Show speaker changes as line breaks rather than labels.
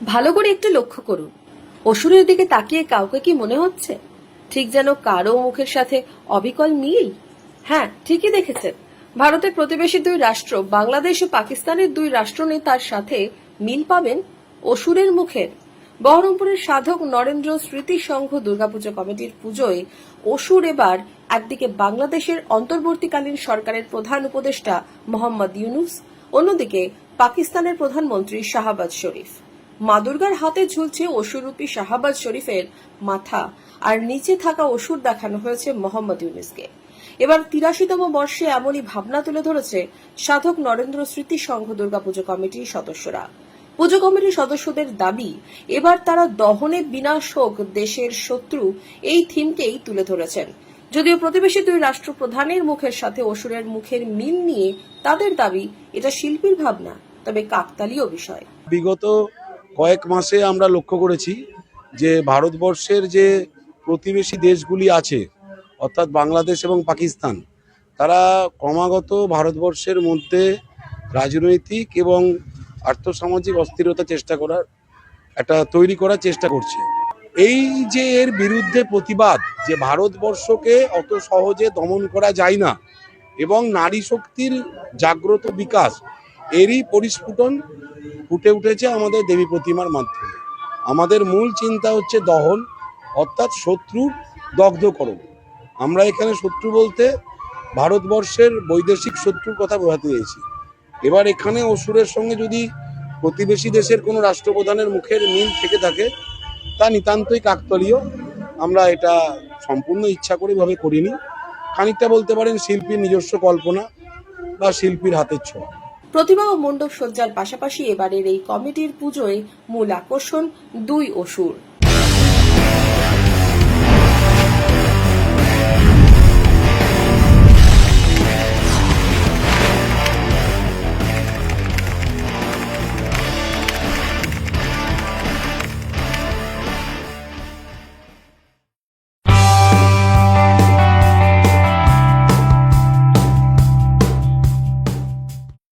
ভালো করে একটু লক্ষ্য করুন। অসুরের দিকে তাকিয়ে কাউকে কি মনে হচ্ছে? ঠিক যেন কারও মুখের সাথে অবিকল মিল? হ্যাঁ ঠিকই দেখেছেন। ভারতের প্রতিবেশী দুই রাষ্ট্র, বাংলাদেশ ও পাকিস্তানের দুই রাষ্ট্রনেতার সাথে মিল পাবেন অসুরের মুখের। বহরমপুরের সাধক নরেন্দ্র স্মৃতি সংঘ দুর্গাপুজো কমিটির পুজোয় অসুর এবার একদিকে বাংলাদেশের অন্তর্বর্তীকালীন সরকারের প্রধান উপদেষ্টা মোহাম্মদ ইউনুস, অন্যদিকে পাকিস্তানের প্রধানমন্ত্রী শাহবাজ শরীফ। মা দুর্গার হাতে ঝুলছে অসুরূপী শাহবাজ শরীফের মাথা, আর নিচে থাকা অসুর দেখানো হয়েছে মোহাম্মদ ইউনুসকে। এবার তিরাশিতম বর্ষে এমনই ভাবনা তুলে ধরেছে সাধক নরেন্দ্র স্মৃতি সংঘ দুর্গাপুজো কমিটির সদস্যরা। পুজো কমিটির সদস্যদের দাবি, এবার তারা দহনে বিনাশ হোক দেশের শত্রু এই থিমকেই তুলে ধরেছেন। যদিও প্রতিবেশী দুই রাষ্ট্রপ্রধানের মুখের সাথে অসুরের মুখের মিল নিয়ে তাদের দাবি, এটা শিল্পীর ভাবনা, তবে কাকতালীয় বিষয়।
বিগত কয়েক মাসে আমরা লক্ষ্য করেছি যে ভারতবর্ষের যে প্রতিবেশী দেশগুলি আছে, অর্থাৎ বাংলাদেশ এবং পাকিস্তান, তারা ক্রমাগত ভারতবর্ষের মধ্যে রাজনৈতিক এবং আর্থসামাজিক অস্থিরতা চেষ্টা করার, একটা তৈরি করার চেষ্টা করছে। এই যে এর বিরুদ্ধে প্রতিবাদ যে ভারতবর্ষকে অত সহজে দমন করা যায় না এবং নারী শক্তির জাগ্রত বিকাশ, এরই পরিস্ফুটন ফুটে উঠেছে আমাদের দেবী প্রতিমার মাধ্যমে। আমাদের মূল চিন্তা হচ্ছে দহন, অর্থাৎ শত্রুর দগ্ধকরণ। আমরা এখানে শত্রু বলতে ভারতবর্ষের বৈদেশিক শত্রুর কথা বোঝাতে চেয়েছি এবার এখানে অসুরের সঙ্গে যদি প্রতিবেশী দেশের কোনো রাষ্ট্রপ্রধানের মুখের মিল থেকে থাকে, তা নিতান্তই কাকতলীয়। আমরা এটা সম্পূর্ণ ইচ্ছা করে ভাবে করিনি। খানিকটা বলতে পারেন শিল্পীর নিজস্ব কল্পনা বা শিল্পীর হাতের ছোঁয়া।
প্রতিমা ও মণ্ডপ সজ্জার পাশাপাশি এবারের এই কমিটির পুজোয় মূল আকর্ষণ দুই অসুর।